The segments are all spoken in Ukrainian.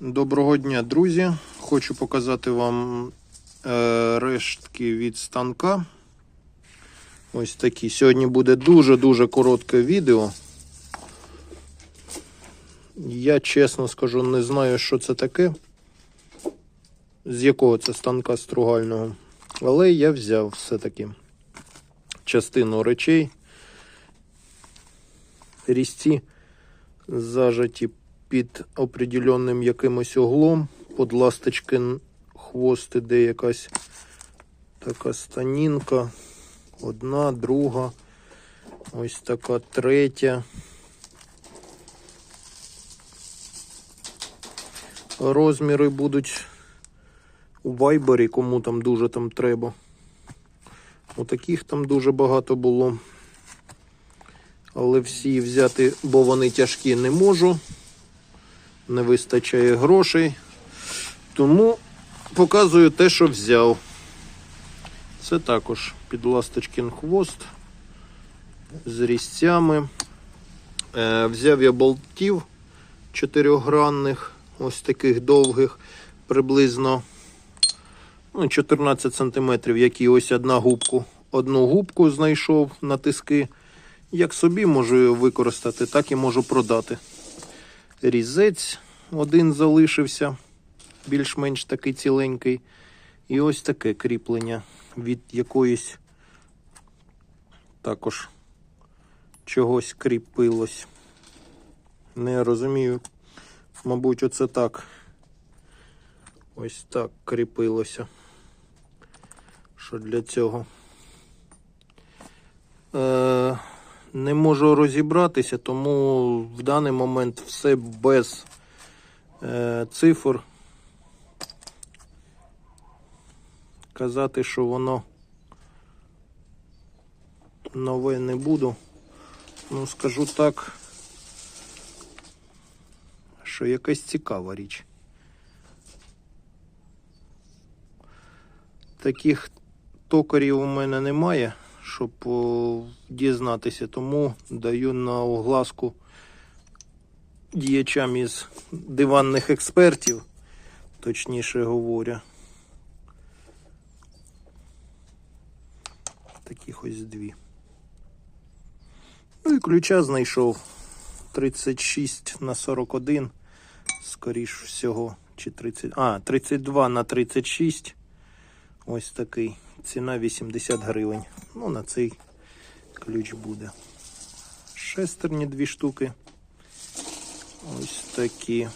Доброго дня, друзі! Хочу показати вам е, рештки від станка. Ось такі. Сьогодні буде дуже-дуже коротке відео. Я чесно скажу, не знаю, що це таке, з якого це станка стругального. Але я взяв все-таки частину речей. Різці зажаті під определенним якимось углом. Под ласточкин хвост іде якась така станінка. Одна, друга. Ось така третя. Розміри будуть у вайбері, кому там дуже там треба. Отаких там дуже багато було. Але всі взяти, бо вони тяжкі, не можу. Не вистачає грошей. Тому показую те, що взяв. Це також підласточкин хвост з різцями. Е, взяв я болтів чотирьохгранних, ось таких довгих, приблизно ну, 14 см, які ось одна губку. Одну губку знайшов на тиски. Як собі можу використати, так і можу продати. Різець один залишився, більш-менш такий ціленький. І ось таке кріплення від якоїсь також чогось кріпилось. Не розумію. Мабуть, оце так. Ось так кріпилося. Що для цього? Е, не можу розібратися, тому в даний момент все без е, цифр. Казати, що воно нове не буду. Ну, скажу так, що якась цікава річ. Таких токарів у мене немає, щоб дізнатися, тому даю на огласку діячам із диванних експертів, точніше говоря. Таких ось дві. Ну і ключа знайшов 36 на 41, скоріш всього, чи 30, а, 32 на 36. Ось такий. Ціна 80 гривень. Ну, на цей ключ буде. Шестерні дві штуки. Ось такі.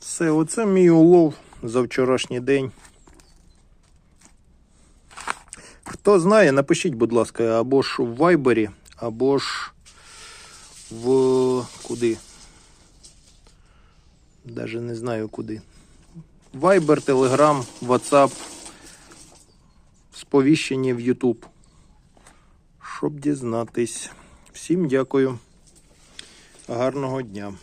Все, оце мій улов за вчорашній день. Хто знає, напишіть, будь ласка, або ж в Вайбері, або ж в куди. Даже не знаю куди. Вайбер, Телеграм, Ватсап, сповіщення в Ютуб. Щоб дізнатись. Всім дякую. Гарного дня.